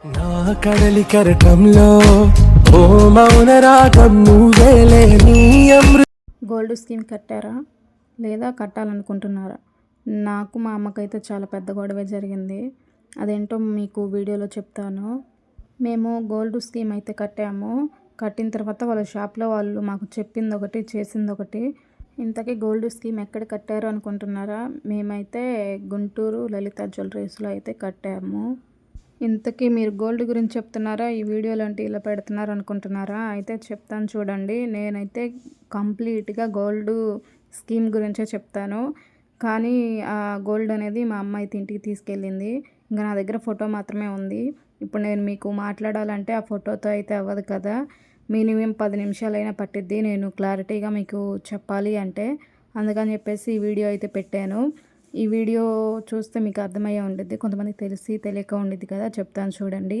నా కడలి కరటంలో ఓ మౌన రాగం నువ్వేలే నీ అమృత గోల్డ్ స్కీమ్ కట్టారా? లేదా కట్టాలనుకుంటున్నారా? నాకు మా అమ్మకైతే చాలా పెద్ద గొడవ జరిగింది. అదేంటో మీకు వీడియోలో చెప్తాను. మేము గోల్డ్ స్కీమ్ అయితే కట్టాము. కట్టిన తర్వాత వాళ్ళ షాప్లో వాళ్ళు మాకు చెప్పింది ఒకటి చేసింది ఒకటి ఇంతకీ గోల్డ్ స్కీమ్ ఎక్కడ కట్టారు అనుకుంటున్నారా? మేమైతే గుంటూరు లలిత జ్యువెలరీస్లో అయితే కట్టాము. ఇంతకీ మీరు గోల్డ్ గురించి చెప్తున్నారా? ఈ వీడియోలు అంటే ఇలా పెడుతున్నారు అనుకుంటున్నారా? అయితే చెప్తాను చూడండి. నేనైతే కంప్లీట్గా గోల్డ్ స్కీమ్ గురించే చెప్తాను. కానీ ఆ గోల్డ్ అనేది మా అమ్మ అయితే ఇంటికి తీసుకెళ్ళింది. ఇంకా నా దగ్గర ఫోటో మాత్రమే ఉంది. ఇప్పుడు నేను మీకు మాట్లాడాలంటే ఆ ఫోటోతో అయితే అవ్వదు కదా. మినిమం పది నిమిషాలైనా పట్టిద్ది. నేను క్లారిటీగా మీకు చెప్పాలి అంటే అందుకని చెప్పేసి ఈ వీడియో అయితే పెట్టాను. ఈ వీడియో చూస్తే మీకు అర్థమయ్యే ఉండిద్ది. కొంతమందికి తెలిసి తెలియక ఉండిద్ది కదా చెప్తాను చూడండి.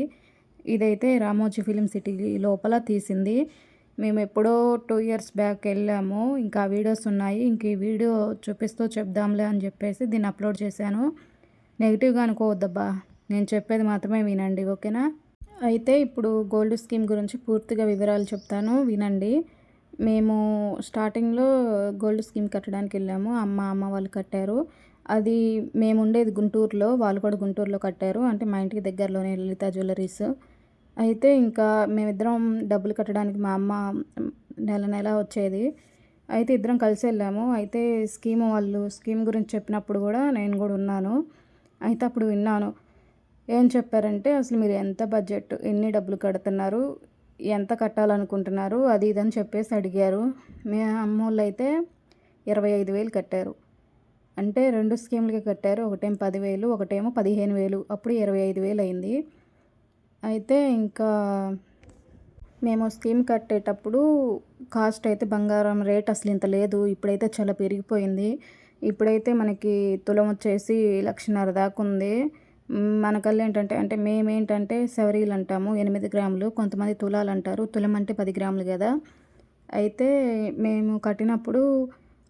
ఇదైతే రామోజీ ఫిలిం సిటీ లోపల తీసింది. మేము ఎప్పుడో టూ ఇయర్స్ బ్యాక్ వెళ్ళాము. ఇంకా వీడియోస్ ఉన్నాయి. ఇంక ఈ వీడియో చూపిస్తూ చెప్దాంలే అని చెప్పేసి దీన్ని అప్లోడ్ చేశాను. నెగిటివ్గా అనుకోవద్దబ్బా. నేను చెప్పేది మాత్రమే వినండి ఓకేనా? అయితే ఇప్పుడు గోల్డ్ స్కీమ్ గురించి పూర్తిగా వివరాలు చెప్తాను. వినండి. మేము స్టార్టింగ్లో గోల్డ్ స్కీమ్ కట్టడానికి వెళ్ళాము. అమ్మ అమ్మ వాళ్ళు కట్టారు. అది మేము ఉండేది గుంటూరులో వాళ్ళు కూడా గుంటూరులో కట్టారు. అంటే మా ఇంటికి దగ్గరలోనే లలిత జ్యువెలరీస్. అయితే ఇంకా మేమిద్దరం డబ్బులు కట్టడానికి మా అమ్మ నెల నెల వచ్చేది. అయితే ఇద్దరం కలిసి వెళ్ళాము. అయితే స్కీమ్ వాళ్ళు స్కీమ్ గురించి చెప్పినప్పుడు కూడా నేను కూడా ఉన్నాను. అయితే అప్పుడు విన్నాను. ఏం చెప్పారంటే అసలు మీరు ఎంత బడ్జెట్ ఎన్ని డబ్బులు కడుతున్నారు ఎంత కట్టాలనుకుంటున్నారు అది ఇదని చెప్పేసి అడిగారు. మీ అమ్మోళ్ళు అయితే ఇరవై ఐదు వేలు కట్టారు. అంటే రెండు స్కీమ్లకి కట్టారు. ఒకటేమో పదివేలు ఒకటేమో పదిహేను వేలు. అప్పుడు ఇరవై ఐదు వేలు అయింది. అయితే ఇంకా మేము స్కీమ్ కట్టేటప్పుడు కాస్ట్ అయితే బంగారం రేట్ అసలు ఇంత లేదు. ఇప్పుడైతే చాలా పెరిగిపోయింది. ఇప్పుడైతే మనకి తులం వచ్చేసి లక్షన్నర దాకా ఉంది. మ్, మనకల్లా ఏంటంటే అంటే మేమేంటంటే సెవరీలు అంటాము ఎనిమిది గ్రాములు. కొంతమంది తులాలు అంటారు. తులం అంటే పది గ్రాములు కదా. అయితే మేము కట్టినప్పుడు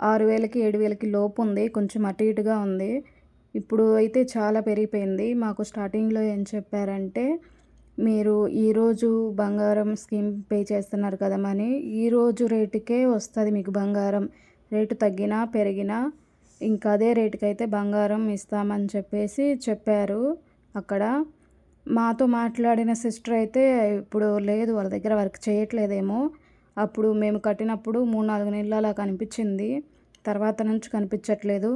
ఆరు వేలకి ఏడు వేలకి లోపు ఉంది కొంచెం అటు ఇటుగా ఉంది. ఇప్పుడు అయితే చాలా పెరిగిపోయింది. మాకు స్టార్టింగ్లో ఏం చెప్పారంటే మీరు ఈరోజు బంగారం స్కీమ్ పే చేస్తున్నారు కదా ఈరోజు రేటుకే వస్తుంది మీకు బంగారం. రేటు తగ్గినా పెరిగినా ఇంకా అదే రేటుకి అయితే బంగారం ఇస్తామని చెప్పేసి చెప్పారు అక్కడ. మాతో మాట్లాడిన సిస్టర్ అయితే ఇప్పుడు లేదు వాళ్ళ దగ్గర వర్క్ చేయట్లేదేమో. అప్పుడు మేము కట్టినప్పుడు మూడు నాలుగు నెలలు అలా కనిపించింది. తర్వాత నుంచి కనిపించట్లేదు.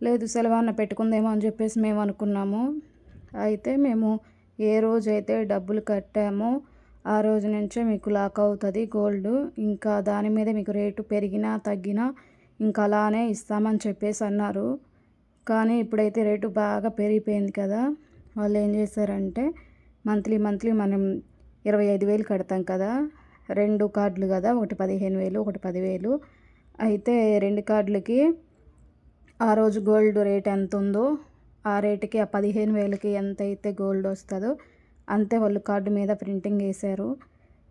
లేదు సెలవాన పెట్టుకుందేమో అని చెప్పేసి మేము అనుకున్నాము. అయితే మేము ఏ రోజు అయితే డబ్బులు కట్టామో ఆ రోజు నుంచే మీకు లాక్ అవుతుంది గోల్డ్. ఇంకా దాని మీద మీకు రేటు పెరిగినా తగ్గినా ఇంకా అలానే ఇస్తామని చెప్పేసి అన్నారు. కానీ ఇప్పుడైతే రేటు బాగా పెరిగిపోయింది కదా. వాళ్ళు ఏం చేశారంటే మంత్లీ మంత్లీ మనం ఇరవై ఐదు వేలు కడతాం కదా. రెండు కార్డులు కదా ఒకటి పదిహేను వేలు ఒకటి పదివేలు. అయితే రెండు కార్డులకి ఆ రోజు గోల్డ్ రేట్ ఎంత ఉందో ఆ రేటుకి ఆ పదిహేను వేలకి ఎంత అయితే గోల్డ్ వస్తుందో అంతే వాళ్ళు కార్డు మీద ప్రింటింగ్ వేశారు.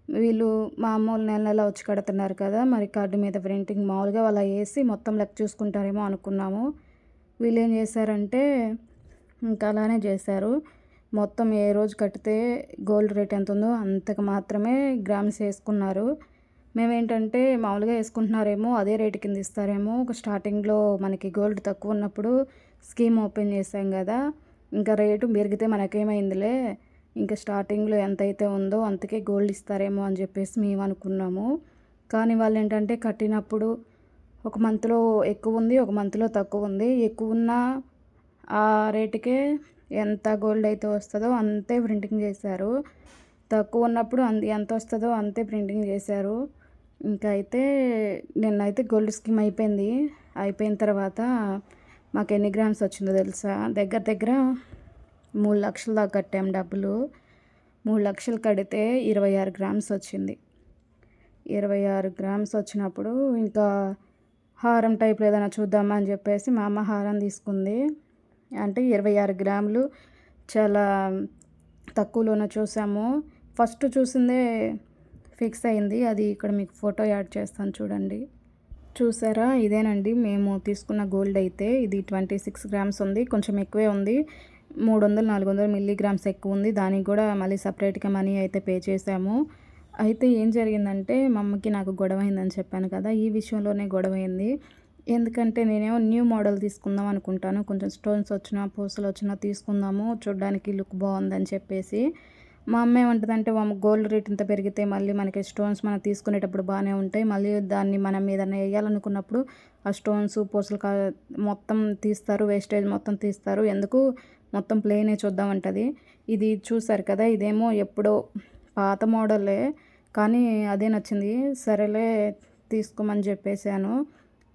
వీళ్ళు మామూలు నెల నెల వచ్చి కడుతున్నారు కదా మరి కార్డు మీద ప్రింటింగ్ మామూలుగా అలా వేసి మొత్తం లెక్క చూసుకుంటారేమో అనుకున్నాము. వీళ్ళు ఏం చేశారంటే ఇంకా అలానే చేశారు. మొత్తం ఏ రోజు కట్టితే గోల్డ్ రేట్ ఎంత ఉందో అంతకు మాత్రమే గ్రామ్స్ వేసుకున్నారు. మేమేంటంటే మామూలుగా వేసుకుంటున్నారేమో అదే రేటు కింద ఇస్తారేమో. ఒక స్టార్టింగ్లో మనకి గోల్డ్ తక్కువ ఉన్నప్పుడు స్కీమ్ ఓపెన్ చేసాం కదా. ఇంకా రేటు పెరిగితే మనకేమైందిలే? ఇంకా స్టార్టింగ్లో ఎంత అయితే ఉందో అంతకే గోల్డ్ ఇస్తారేమో అని చెప్పేసి మేము అనుకున్నాము కానీ వాళ్ళు ఏంటంటే కట్టినప్పుడు ఒక మంత్లో ఎక్కువ ఉంది ఒక మంత్లో తక్కువ ఉంది ఎక్కువ ఉన్న ఆ రేటుకే ఎంత గోల్డ్ అయితే వస్తుందో అంతే ప్రింటింగ్ చేశారు. తక్కువ ఉన్నప్పుడు అంత ఎంత వస్తుందో అంతే ప్రింటింగ్ చేశారు. ఇంకా అయితే నిన్నైతే గోల్డ్ స్కీమ్ అయిపోయింది. అయిపోయిన తర్వాత మాకు ఎన్ని గ్రామ్స్ వచ్చిందో తెలుసా? దగ్గర దగ్గర మూడు లక్షల దాకా కట్టాం డబ్బులు. మూడు లక్షలు కడితే ఇరవై ఆరు గ్రామ్స్ వచ్చింది. ఇరవై ఆరు గ్రామ్స్ వచ్చినప్పుడు ఇంకా హారం టైప్లో ఏదైనా చూద్దామా అని చెప్పేసి మా అమ్మ హారం తీసుకుంది. అంటే ఇరవై ఆరు గ్రాములు చాలా తక్కువలోనే చూసాము. ఫస్ట్ చూసిందే ఫిక్స్ అయింది. అది ఇక్కడ మీకు ఫోటో యాడ్ చేస్తాను చూడండి. చూసారా? ఇదేనండి. మేము తీసుకున్న గోల్డ్ అయితే ఇది ట్వంటీ సిక్స్ గ్రామ్స్ ఉంది. కొంచెం ఎక్కువే ఉంది. మూడు వందలు నాలుగు వందలు మిల్లీగ్రామ్స్ ఎక్కువ ఉంది. దానికి కూడా మళ్ళీ సపరేట్గా మనీ అయితే పే చేసాము అయితే ఏం జరిగిందంటే మా అమ్మకి నాకు గొడవ అయిందని చెప్పాను కదా ఈ విషయంలోనే గొడవ అయింది. ఎందుకంటే నేనేమో న్యూ మోడల్ తీసుకుందాం అనుకుంటాను. కొంచెం స్టోన్స్ వచ్చినా పూసలు వచ్చినా తీసుకుందాము. చూడడానికి లుక్ బాగుందని చెప్పేసి మా అమ్మ ఏమంటుందంటే గోల్డ్ రేట్ ఇంత పెరిగితే మళ్ళీ మనకి స్టోన్స్ మనం తీసుకునేటప్పుడు బాగానే ఉంటాయి. మళ్ళీ దాన్ని మనం ఏదైనా వేయాలనుకున్నప్పుడు ఆ స్టోన్స్ పూసలు కా మొత్తం తీస్తారు. వేస్టేజ్ మొత్తం తీస్తారు. ఎందుకు? మొత్తం ప్లేనే చూద్దామంటది. ఇది చూసారు కదా ఇదేమో ఎప్పుడో పాత మోడలే కానీ అదే నచ్చింది. సరేలే తీసుకోమని చెప్పేసాను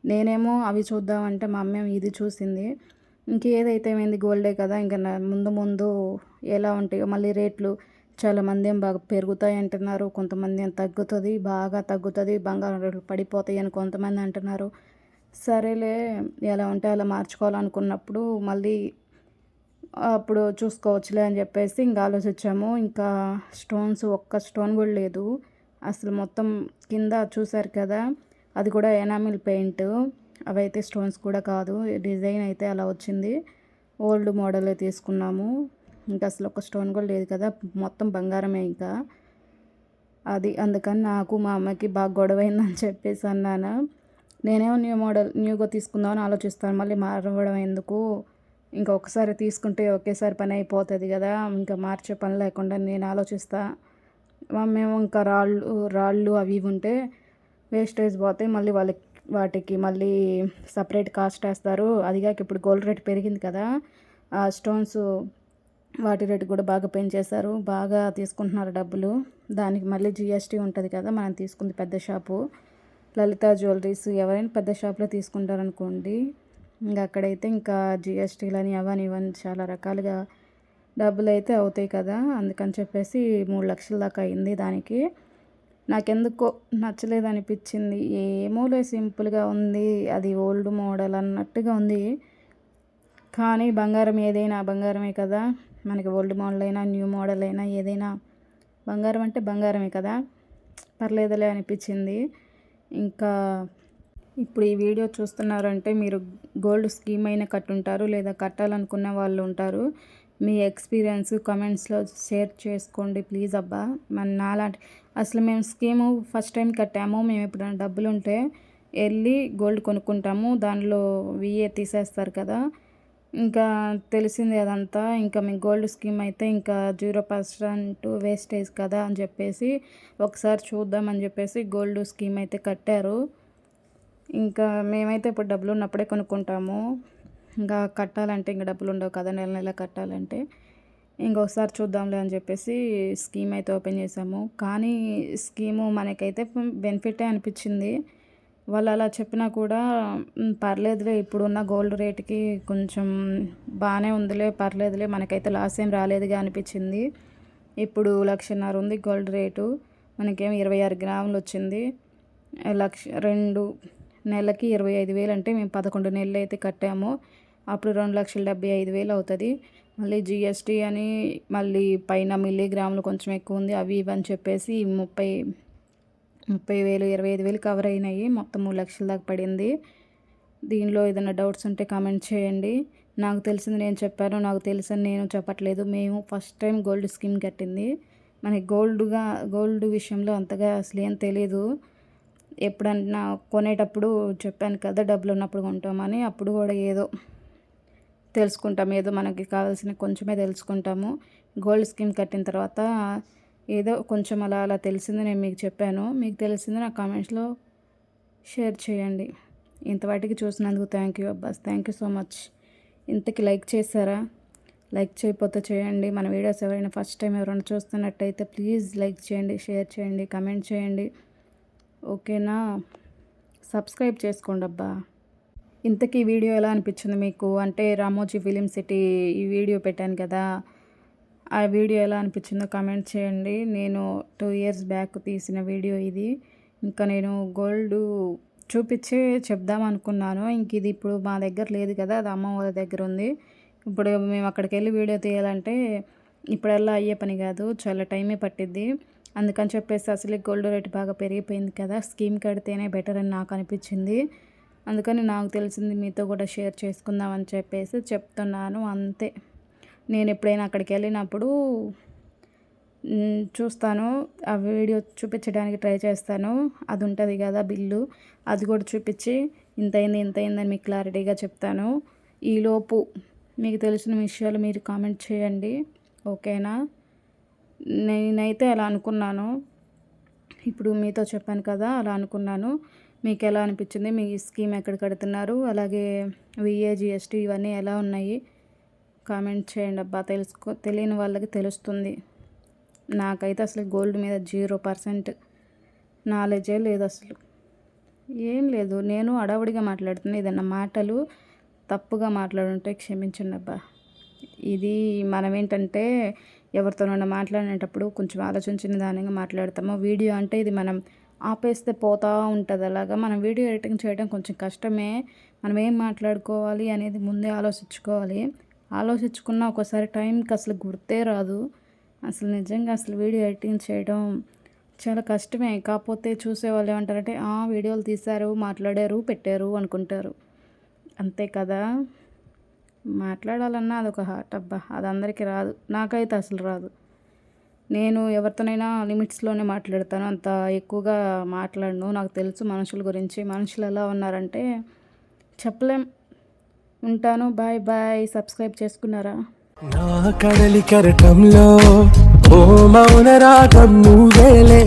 నేనేమో అవి చూద్దామంటే మా అమ్మ ఇది చూసింది. ఇంకేదైతే ఏమైంది గోల్డే కదా ఇంకా ముందు ముందు ఎలా ఉంటాయో మళ్ళీ రేట్లు చాలామంది ఏం బాగా పెరుగుతాయి అంటున్నారు. కొంతమంది ఏం తగ్గుతుంది బాగా తగ్గుతుంది బంగారం రేట్లు పడిపోతాయి అని కొంతమంది అంటున్నారు. సరేలే ఎలా ఉంటే అలా మార్చుకోవాలనుకున్నప్పుడు మళ్ళీ అప్పుడు చూసుకోవచ్చులే అని చెప్పేసి ఇంకా ఆలోచించాము. ఇంకా స్టోన్స్ ఒక్క స్టోన్ కూడా లేదు. అసలు మొత్తం కింద చూసారు కదా అది కూడా ఎనామిల్ పెయింట్. అవైతే స్టోన్స్ కూడా కాదు డిజైన్ అయితే అలా వచ్చింది. ఓల్డ్ మోడలే తీసుకున్నాము. ఇంకా అసలు ఒక స్టోన్ కూడా లేదు కదా మొత్తం బంగారమే ఇంకా. అది అందుకని నాకు మా అమ్మకి బాగా గొడవైందని చెప్పేసి అన్నాను. నేనేమో న్యూ మోడల్ న్యూగా తీసుకుందామని ఆలోచిస్తాను మళ్ళీ మారవడం ఎందుకు? ఇంకా ఒకసారి తీసుకుంటే ఒకేసారి పని అయిపోతుంది కదా ఇంకా మార్చే పని లేకుండా నేను ఆలోచిస్తా. మేము ఇంకా రాళ్ళు రాళ్ళు అవి ఇవి ఉంటే వేస్టేజ్ పోతాయి మళ్ళీ వాళ్ళకి వాటికి మళ్ళీ సపరేట్ కాస్ట్ వేస్తారు. అదిగాక ఇప్పుడు గోల్డ్ రేట్ పెరిగింది కదా ఆ స్టోన్స్ వాటి రేటు కూడా బాగా పెంచేశారు. బాగా తీసుకుంటున్నారు డబ్బులు. దానికి మళ్ళీ జిఎస్టీ ఉంటుంది కదా మనం తీసుకుంది పెద్ద షాపు. లలిత జ్యువెలరీస్ ఎవరైనా పెద్ద షాప్లో తీసుకుంటారనుకోండి. ఇంకా అక్కడైతే ఇంకా జిఎస్టీలని అవని ఇవని చాలా రకాలుగా డబ్బులు అయితే అవుతాయి కదా. అందుకని చెప్పేసి మూడు లక్షల దాకా అయింది దానికి. నాకెందుకో నచ్చలేదు అనిపించింది ఏమోలే సింపుల్గా ఉంది. అది ఓల్డ్ మోడల్ అన్నట్టుగా ఉంది. కానీ బంగారం ఏదైనా బంగారమే కదా. మనకి ఓల్డ్ మోడల్ అయినా న్యూ మోడల్ అయినా ఏదైనా బంగారం అంటే బంగారమే కదా. పర్లేదులే అనిపించింది. ఇంకా ఇప్పుడు ఈ వీడియో చూస్తున్నారంటే మీరు గోల్డ్ స్కీమ్ అయినా కట్టుంటారు లేదా కట్టాలనుకున్న వాళ్ళు ఉంటారు. మీ ఎక్స్పీరియన్స్ కమెంట్స్లో షేర్ చేసుకోండి ప్లీజ్ అబ్బా. మన నాలాంటి అసలు మేము స్కీము ఫస్ట్ టైం కట్టాము మేము ఎప్పుడైనా డబ్బులు ఉంటే వెళ్ళి గోల్డ్ కొనుక్కుంటాము దానిలో విఏ తీసేస్తారు కదా. ఇంకా తెలిసింది అదంతా. ఇంకా మీ గోల్డ్ స్కీమ్ అయితే ఇంకా జీరో పర్సెంట్ వేస్టేజ్ కదా అని చెప్పేసి ఒకసారి చూద్దామని చెప్పేసి గోల్డ్ స్కీమ్ అయితే కట్టారు. ఇంకా మేమైతే ఇప్పుడు డబ్బులు ఉన్నప్పుడే కొనుక్కుంటాము. ఇంకా కట్టాలంటే ఇంకా డబ్బులు ఉండవు కదా నెల నెల కట్టాలంటే. ఇంకొకసారి చూద్దాంలే అని చెప్పేసి స్కీమ్ అయితే ఓపెన్ చేసాము కానీ స్కీము మనకైతే బెనిఫిటే అనిపించింది. వాళ్ళు అలా చెప్పినా కూడా పర్లేదులే ఇప్పుడున్న గోల్డ్ రేట్కి కొంచెం బాగానే ఉందిలే పర్లేదులే మనకైతే లాస్ ఏం రాలేదుగా అనిపించింది. ఇప్పుడు లక్షన్నర ఉంది గోల్డ్ రేటు మనకేం ఇరవై ఆరు గ్రాములు వచ్చింది. లక్ష రెండు నెలకి ఇరవై ఐదు వేలు అంటే మేము పదకొండు నెలలు అయితే కట్టాము. అప్పుడు రెండు లక్షల డెబ్బై ఐదు వేలు అవుతుంది. మళ్ళీ జిఎస్టీ అని మళ్ళీ పైన మిల్లీగ్రాములు కొంచెం ఎక్కువ ఉంది అవి ఇవి అని చెప్పేసి ముప్పై ముప్పై వేలు ఇరవై ఐదు వేలు కవర్ అయినాయి. మొత్తం మూడు లక్షల దాకా పడింది. దీనిలో ఏదైనా డౌట్స్ ఉంటే కామెంట్ చేయండి. నాకు తెలిసింది నేను చెప్పాను నాకు తెలిసింది నేను చెప్పట్లేదు. మేము ఫస్ట్ టైం గోల్డ్ స్కీమ్ కట్టింది. మనకి గోల్డ్గా గోల్డ్ విషయంలో అంతగా అసలు ఏం తెలియదు ఎప్పుడన్నా కొనేటప్పుడు చెప్పాను కదా డబ్బులు ఉన్నప్పుడు కొంటామని. అప్పుడు కూడా ఏదో తెలుసుకుంటాం. ఏదో మనకి కావాల్సిన కొంచెమే తెలుసుకుంటాము. గోల్డ్ స్కీమ్ కట్టిన తర్వాత ఏదో కొంచెం అలా అలా తెలిసింది నేను మీకు చెప్పాను. మీకు తెలిసింది నా కామెంట్స్లో షేర్ చేయండి. ఇంతవాటికి చూసినందుకు థ్యాంక్ యూ అబ్బాస్ థ్యాంక్ యూ సో మచ్ ఇంతకి లైక్ చేశారా? లైక్ చేయకపోతే చేయండి. మన వీడియోస్ ఎవరైనా ఫస్ట్ టైం ఎవరైనా చూస్తున్నట్టయితే ప్లీజ్ లైక్ చేయండి షేర్ చేయండి కమెంట్ చేయండి. ఓకేనా? సబ్స్క్రైబ్ చేసుకోండి అబ్బా. ఇంతకీ వీడియో ఎలా అనిపించింది మీకు? అంటే రామోజీ ఫిలిం సిటీ ఈ వీడియో పెట్టాను కదా. ఆ వీడియో ఎలా అనిపించిందో కామెంట్ చేయండి. నేను టూ ఇయర్స్ బ్యాక్ తీసిన వీడియో ఇది. ఇంకా నేను గోల్డ్ చూపించి చెప్దాం అనుకున్నాను. ఇంక ఇది ఇప్పుడు మా దగ్గర లేదు కదా అది అమ్మ వాళ్ళ దగ్గర ఉంది. ఇప్పుడు మేము అక్కడికి వెళ్ళి వీడియో తీయాలంటే ఇప్పుడల్లా అయ్యే పని కాదు చాలా టైమే పట్టిద్ది. అందుకని చెప్పేసి అసలు గోల్డ్ రేట్ బాగా పెరిగిపోయింది కదా స్కీమ్ కడితేనే బెటర్ అని నాకు అనిపించింది. అందుకని నాకు తెలిసింది మీతో కూడా షేర్ చేసుకుందామని చెప్పేసి చెప్తున్నాను. అంతే. నేను ఎప్పుడైనా అక్కడికి వెళ్ళినప్పుడు చూస్తాను. ఆ వీడియో చూపించడానికి ట్రై చేస్తాను. అది ఉంటుంది కదా బిల్లు. అది కూడా చూపించి ఇంత అయింది ఇంత మీకు క్లారిటీగా చెప్తాను. ఈలోపు మీకు తెలిసిన విషయాలు మీరు కామెంట్ చేయండి. ఓకేనా? నేనైతే అలా అనుకున్నాను. ఇప్పుడు మీతో చెప్పాను కదా అలా అనుకున్నాను. మీకు ఎలా అనిపించింది? మీ స్కీమ్ ఎక్కడ కడుతున్నారు? అలాగే విఏ జిఎస్టీ ఇవన్నీ ఎలా ఉన్నాయి? కామెంట్ చేయండి అబ్బా. తెలుసుకో తెలియని వాళ్ళకి తెలుస్తుంది. నాకైతే అసలు గోల్డ్ మీద జీరో పర్సెంట్ నాలెడ్జే లేదు అసలు. ఏం లేదు. నేను అడవుడిగా మాట్లాడుతున్నా. ఏదన్నా మాటలు తప్పుగా మాట్లాడుంటే క్షమించండి అబ్బా. ఇది మనం ఏంటంటే ఎవరితోనైనా మాట్లాడేటప్పుడు కొంచెం ఆలోచించిన దానిగా మాట్లాడతాము. వీడియో అంటే ఇది మనం ఆపేస్తే పోతా ఉంటుంది. అలాగా మనం వీడియో ఎడిటింగ్ చేయడం కొంచెం కష్టమే. మనం ఏం మాట్లాడుకోవాలి అనేది ముందే ఆలోచించుకోవాలి. ఆలోచించుకున్న ఒకసారి టైంకి అసలు గుర్తే రాదు. అసలు నిజంగా అసలు వీడియో ఎడిటింగ్ చేయడం చాలా కష్టమే. కాకపోతే చూసే వాళ్ళు ఏమంటారంటే ఆ వీడియోలు తీశారు మాట్లాడారు పెట్టారు అనుకుంటారు. అంతే కదా? మాట్లాడాలన్నా అదొక హార్ట్ అబ్బా! అది అందరికీ రాదు. నాకైతే అసలు రాదు. నేను ఎవరితోనైనా లిమిట్స్లోనే మాట్లాడతాను. అంత ఎక్కువగా మాట్లాడను. నాకు తెలుసు మనుషుల గురించి. మనుషులు ఎలా ఉన్నారంటే చెప్పలేం. ఉంటాను. Bye bye. సబ్స్క్రైబ్ చేసుకున్నారా? నా కడలి కరటంలో ఓ మౌన రాగం నువ్వేలే.